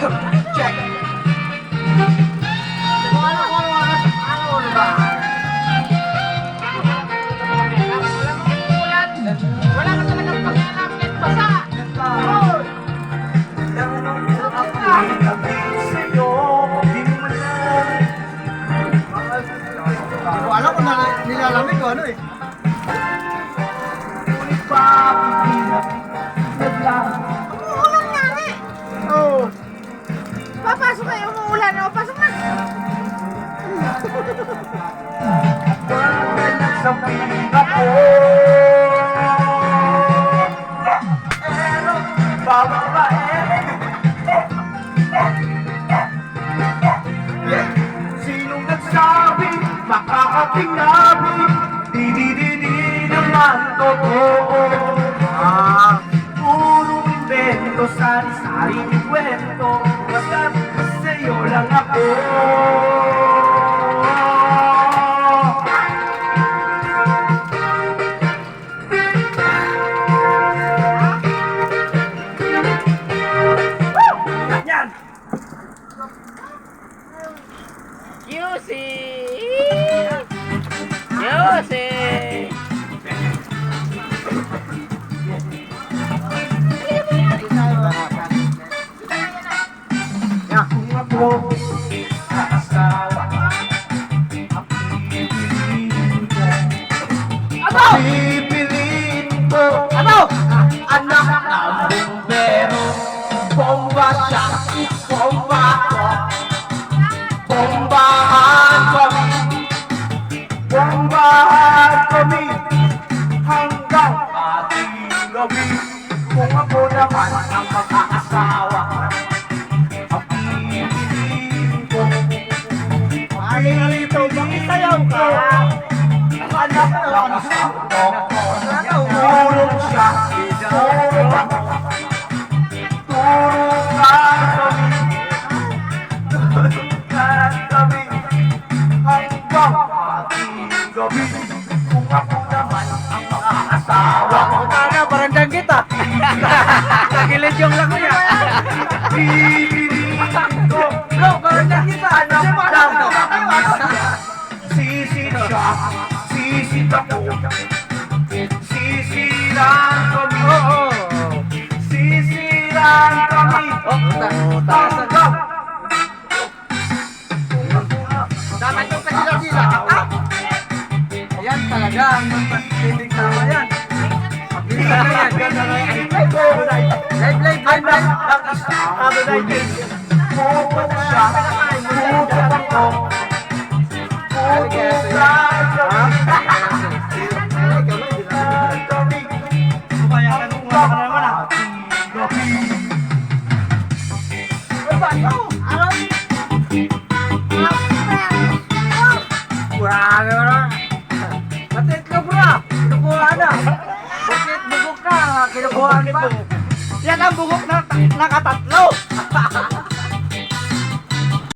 Check. Wala ka talagang pakialam. Net basa. Kung nala- nilalamig ko ano eh. Makakapinabi Di di di di naman totoo Ah, puro invento sari-saring kwento Basta sa'yo lang ako Ako asawa Ang pipiliin ko Ano? Ano? Anak ng bumbero Bomba siya, bomba me. Yung lang niya. Pipiliin ko parang danggit ah. Anak Kasi ng parang Sisit siya Sisit ako Sisiran kami. Sisiran kami Oh, taas ang Hanggang Dapat yung kasila-sila. Ah! Ayan talaga. Hindi tama yan. Minsan na yan. Live, live, live, live. Pupunta siya Pupunta ako Pupunta Grabe mo na. Itlog mo na. Kinukuha na. Bakit bugok na? Kinukuha pa. Yan ang bugok na nakatatlo.